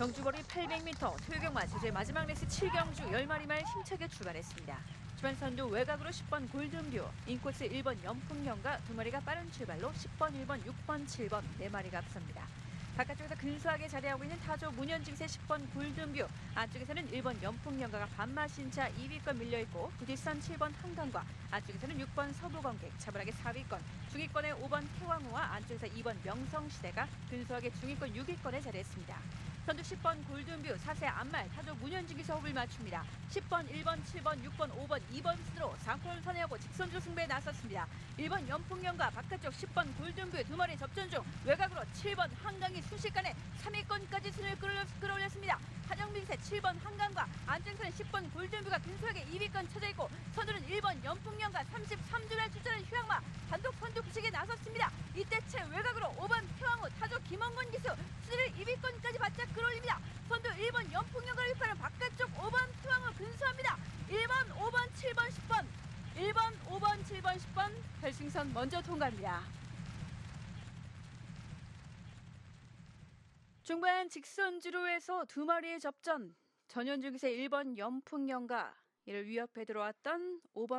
경주거리 800m 토요경마 제제 마지막 레이스 7경주 10마리 말 힘차게 출발했습니다. 주변 선두 외곽으로 10번 골든뷰, 인코스 1번 연풍경과 두 마리가 빠른 출발로 10번, 1번, 6번, 7번 네 마리가 앞섭니다. 바깥쪽에서 근소하게 자리하고 있는 타조 문현직세 10번 골든뷰, 안쪽에서는 1번 연풍경가가 반마신차 2위권 밀려있고 부뒷선 7번 한강과 안쪽에서는 6번 서부관객, 차분하게 4위권, 중위권에 5번 태왕우와 안쪽에서 2번 명성시대가 근소하게 중위권 6위권에 자리했습니다. 선두 10번 골든뷰, 4세 안말, 타조 문현직에서 호흡을 맞춥니다. 10번, 1번, 7번, 6번, 5번, 2번 순으로 상권을 선회하고 직선주 승부에 나섰습니다. 1번 연풍경과 바깥쪽 10번 골든뷰 두 마리 접전 중 외곽으로 7번 한강이 순식간에 3위권까지 순을 끌어올렸, 끌어올렸습니다. 한영민세 7번 한강과 안쪽에서는 10번 골든뷰가 근소하게 2위권 쳐져 있고 선두는 1번 연풍경과 33주를 출전한 휴양마 단독 선두 구식에 나섰습니다. 이때 채 외곽으로 5번 태왕호 타조 김원곤 기수 순위를 2위권까지 바짝 끌어올립니다. 선두 1번 연풍경과를 휘파는 바깥쪽 5번 태왕호 근소합니다. 1번, 5번, 7번, 10번 1번, 5번, 7번, 10번 결승선 먼저 통과합니다. 중반 직선주로에서 두 마리의 접전 전현중에서 1번 연풍연가 이를 위협해 들어왔던 5번